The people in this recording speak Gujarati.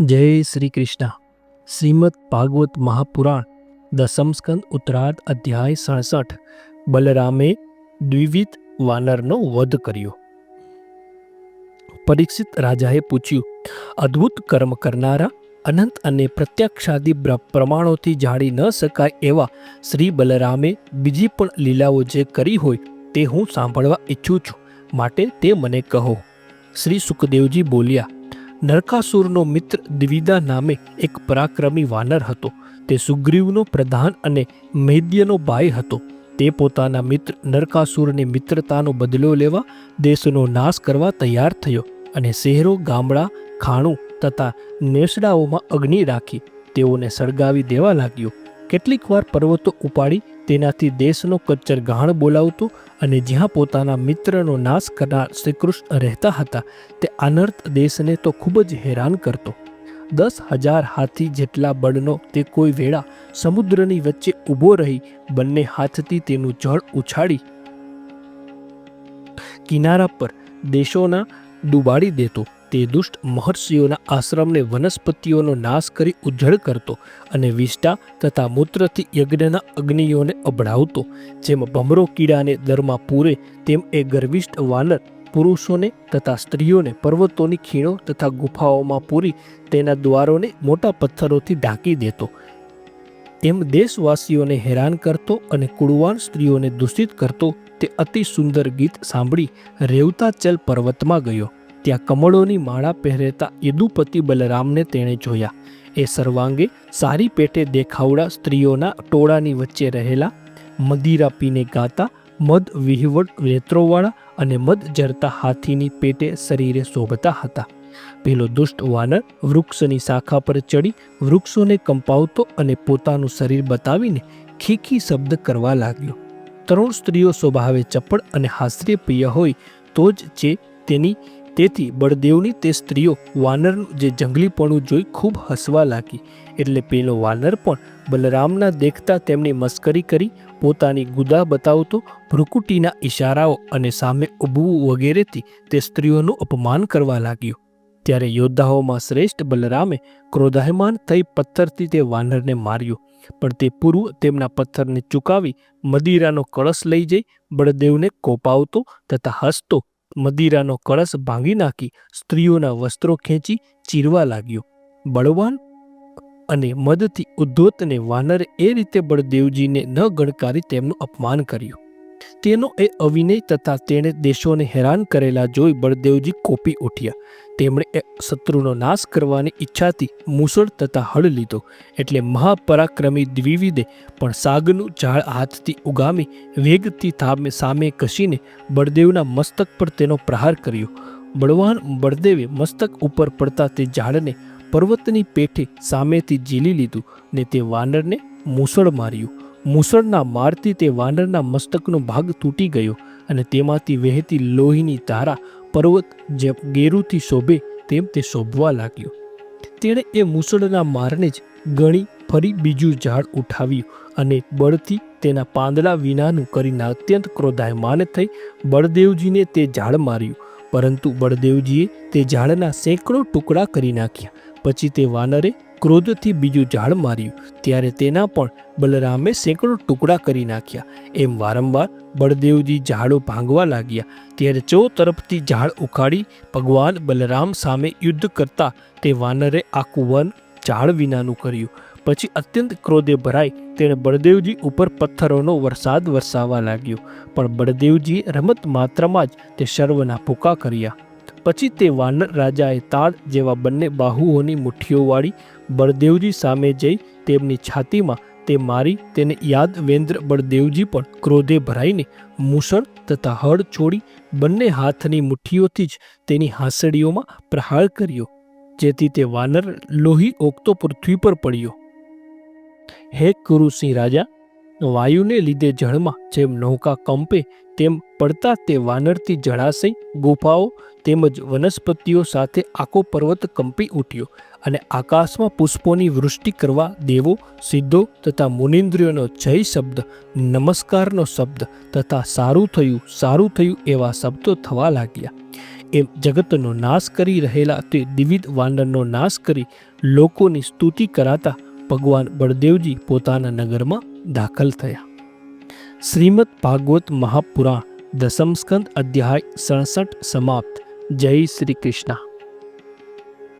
જય શ્રી કૃષ્ણ. શ્રીમદ ભાગવત મહાપુરાણ, દસમ સ્કંદ, ઉત્તરાર્ધ અધ્યાય સડસઠ, બલરામે દ્વિવિધ વાનરનો વધ કર્યો. પરીક્ષિત રાજાએ પૂછ્યું, અદ્ભુત કર્મ કરનારા, અનંત અને પ્રત્યક્ષાદી પ્રમાણોથી જાણી ન શકાય એવા શ્રી બલરામે બીજી પણ લીલાઓ જે કરી હોય તે હું સાંભળવા ઈચ્છું છું. માટે તે મને કહો. શ્રી સુખદેવજી બોલ્યા નરકાસુરનો મિત્ર દ્વિદા નામે એક પરાક્રમી વાનર હતો. તે સુગ્રીવનો પ્રધાન અને મૈદ્યનો ભાઈ હતો. તે પોતાના મિત્ર નરકાસુરની મિત્રતાનો બદલો લેવા દેશનો નાશ કરવા તૈયાર થયો અને શહેરો, ગામડા, ખાણું તથા નેસડાઓમાં અગ્નિ રાખી તેઓને સળગાવી દેવા લાગ્યો. કેટલીક વાર પર્વતો ઉપાડી તેનાથી દેશનો કચ્છર ગાણ બોલાવતો અને જ્યાં પોતાના મિત્રનો નાશ કરનાર શ્રીકૃષ્ણ રહેતા હતા, તે અનર્થ દેશને તો ખૂબ જ હેરાન કરતો. દસ હજાર હાથી જેટલા બળનો તે કોઈ વેળા સમુદ્રની વચ્ચે ઊભો રહી બંને હાથથી તેનું જળ ઉછાળી કિનારા પર દેશોના ડૂબાડી દેતો. તે દુષ્ટ મહર્ષિઓના આશ્રમને વનસ્પતિઓનો નાશ કરી ઉજ્જળ કરતો અને વિષ્ટા તથા મૂત્રથી યજ્ઞના અગ્નિઓને અભડાવતો, જેમ ભમરો કીડાને દરમાં પૂરે, તેમ એ ગર્વિષ્ઠ વાનર પુરુષોને તથા સ્ત્રીઓને પર્વતોની ખીણો તથા ગુફાઓમાં પૂરી તેના દ્વારોને મોટા પથ્થરોથી ઢાંકી દેતો. તેમ દેશવાસીઓને હેરાન કરતો અને કુળવાન સ્ત્રીઓને દૂષિત કરતો, તે અતિ સુંદર ગીત સાંભળી રેવતાચલ પર્વતમાં ગયો. ત્યાં કમળોની માળા પહેરેતા યદુપતિ બલરામને તેણે જોયા. એ સર્વાંગે સારી પેટે દેખાવડા સ્ત્રીઓના ટોળાની વચ્ચે રહેલા, મદિરા પીને ગાતા, મદ વિહવટ રેત્રોવાળા અને મદ જરતા હાથીની પેટે શરીરે શોભતા હતા. પેલો દુષ્ટ વાનર વૃક્ષની શાખા પર ચડી વૃક્ષોને કંપાવતો અને પોતાનું શરીર બતાવીને ખીખી શબ્દ કરવા લાગ્યો. ત્રણ સ્ત્રીઓ સ્વભાવે ચપળ અને હાસ્યપ્રિય હોય તો જ જે તેની તેથી બળદેવની તે સ્ત્રીઓ વાનરનું જે જંગલીપણું જોઈ ખૂબ હસવા લાગી. એટલે પેલો વાનર પણ બલરામના દેખતા તેમની મસ્કરી કરી પોતાની ગુદા બતાવતો ભ્રુકુટીના ઈશારાઓ અને સામે ઊભવું વગેરેથી તે સ્ત્રીઓનું અપમાન કરવા લાગ્યો. ત્યારે યોદ્ધાઓમાં શ્રેષ્ઠ બલરામે ક્રોધાયમાન થઈ પથ્થરથી તે વાનરને માર્યો. પણ તે પૂર્વ તેમના પથ્થરને ચૂકાવી મદિરાનો કળશ લઈ જઈ બળદેવને કોપાવતો તથા હસતો મદિરાનો કળશ ભાંગી નાખી સ્ત્રીઓના વસ્ત્રો ખેંચી ચીરવા લાગ્યો. બળવાન અને મદથી ઉદ્ધોતને વાનરે એ રીતે બળદેવજીને ન ગણકારી તેમનું અપમાન કર્યું. તેનો એ અવિનય તથા તેણે દેશોને હેરાન કરેલા જોઈ બળદેવજી કોપી ઉઠ્યા. તેમણે એ શત્રુનો નાશ કરવાની ઈચ્છાથી મુસળ તથા હળ લીધો. એટલે મહાપરાક્રમી દ્વિવિદે પણ સાગનું ઝાડ હાથથી ઉગામી વેગથી થામે સામે કસીને બળદેવના મસ્તક પર તેનો પ્રહાર કર્યો. બળવાન બળદેવે મસ્તક ઉપર પડતા તે ઝાડને પર્વતની પેઠે સામેથી ઝીલી લીધું ને તે વાનરને મૂસળ માર્યું. મૂસળના મારથી તે વાનરના મસ્તકનો ભાગ તૂટી ગયો અને તેમાંથી વહેતી લોહીની ધારા પર્વત જે ગેરુથી શોભે તેમ તે શોભવા લાગ્યો. તેણે એ મૂસળના મારને જ ગણી ફરી બીજું ઝાડ ઉઠાવ્યું અને બળથી તેના પાંદડા વિનાનું કરીને અત્યંત ક્રોધાયમાન થઈ બળદેવજીને તે ઝાડ માર્યું. પરંતુ બળદેવજીએ તે ઝાડના સેંકડો ટુકડા કરી નાખ્યા. પછી તે વાનરે ક્રોધથી બીજું ઝાડ માર્યું. ત્યારે તેના પણ બલરામે સેંકડો ટુકડા કરી નાખ્યા. એમ વારંવાર બળદેવજી ઝાડો ભાંગવા લાગ્યા. ત્યારે ચો તરફથી ઝાડ ઉખાડી ભગવાન બલરામ સામે યુદ્ધ કરતા તે વાનરે આખું વન ઝાડ વિનાનું કર્યું. પછી અત્યંત ક્રોધે ભરાઈ તેણે બળદેવજી ઉપર પથ્થરોનો વરસાદ વરસાવવા લાગ્યો. પણ બળદેવજીએ રમત માત્રમાં જ તે સર્વના ભૂકા કર્યા. પછી તે વાનર રાજાએ તાળ જેવા બંને બાહુઓની મુઠ્ઠીઓવાળી બળદેવજી સામે જઈ તેમની છાતીમાં તે મારી તેને યાદવેન્દ્ર બળદેવજી પણ ક્રોધે ભરાઈને મૂસળ તથા હળ છોડી બંને હાથની મુઠ્ઠીઓથી જ તેની હાંસડીઓમાં પ્રહાર કર્યો, જેથી તે વાનર લોહી ઓગતો પૃથ્વી પર પડ્યો. હે કુરુસિંહ રાજા વાયુને લીધે જળમાં જેમ નૌકા કંપે, તેમ પડતા તે વાનરથી જળાશય, ગુફાઓ તેમજ વનસ્પતિઓ સાથે આખો પર્વત કંપી ઉઠ્યો અને આકાશમાં પુષ્પોની વૃષ્ટિ કરવા દેવો, સિદ્ધો તથા મુનિન્દ્રિયોનો જય શબ્દ, નમસ્કારનો શબ્દ તથા સારું થયું સારું થયું એવા શબ્દો થવા લાગ્યા. એમ જગતનો નાશ કરી રહેલા તે દિવિધ વાનરનો નાશ કરી લોકોની સ્તુતિ કરાતા ભગવાન બળદેવજી પોતાના નગરમાં દાખલ થયા. શ્રીમદ ભાગવત મહાપુરાણ દસમ સ્કંદ અધ્યાય સડસઠ સમાપ્ત. જય શ્રી કૃષ્ણ.